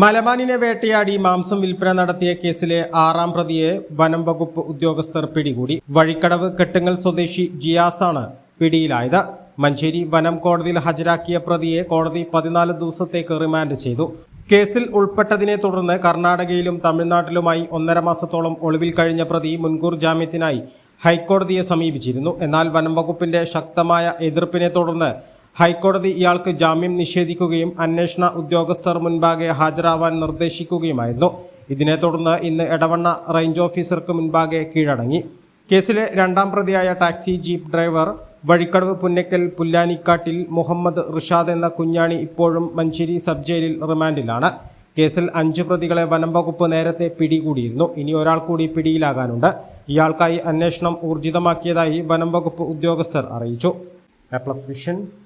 മലമാനിനെ വേട്ടയാടി മാംസം വിൽപ്പന നടത്തിയ കേസിലെ ആറാം പ്രതിയെ വനം വകുപ്പ് ഉദ്യോഗസ്ഥർ പിടികൂടി. വഴിക്കടവ് കെട്ടുങ്ങൽ സ്വദേശി ജിയാസാണ് പിടിയിലായത്. മഞ്ചേരി വനം കോടതിയിൽ ഹാജരാക്കിയ പ്രതിയെ കോടതി പതിനാല് ദിവസത്തേക്ക് റിമാൻഡ് ചെയ്തു. കേസിൽ ഉൾപ്പെട്ടതിനെ തുടർന്ന് കർണാടകയിലും തമിഴ്നാട്ടിലുമായി ഒന്നര മാസത്തോളം ഒളിവിൽ കഴിഞ്ഞ പ്രതി മുൻകൂർ ജാമ്യത്തിനായി ഹൈക്കോടതിയെ സമീപിച്ചിരുന്നു. എന്നാൽ വനം വകുപ്പിന്റെ ശക്തമായ എതിർപ്പിനെ തുടർന്ന് ഹൈക്കോടതി ഇയാൾക്ക് ജാമ്യം നിഷേധിക്കുകയും അന്വേഷണ ഉദ്യോഗസ്ഥർ മുൻപാകെ ഹാജരാവാൻ നിർദ്ദേശിക്കുകയുമായിരുന്നു. ഇതിനെ തുടർന്ന് ഇന്ന് എടവണ്ണ റേഞ്ച് ഓഫീസർക്ക് മുൻപാകെ കീഴടങ്ങി. കേസിലെ രണ്ടാം പ്രതിയായ taxi jeep driver Vazhikkadavu Punnakkal Pullanikkattil Muhammad Rishad എന്ന കുഞ്ഞാണി ഇപ്പോഴും മഞ്ചേരി സബ് ജയിലിൽ റിമാൻഡിലാണ്. കേസിൽ അഞ്ച് പ്രതികളെ വനം വകുപ്പ് നേരത്തെ പിടികൂടിയിരുന്നു. ഇനി ഒരാൾ കൂടി പിടിയിലാകാനുണ്ട്. ഇയാൾക്കായി അന്വേഷണം ഊർജിതമാക്കിയതായി വനം വകുപ്പ് ഉദ്യോഗസ്ഥർ അറിയിച്ചു. A plus vision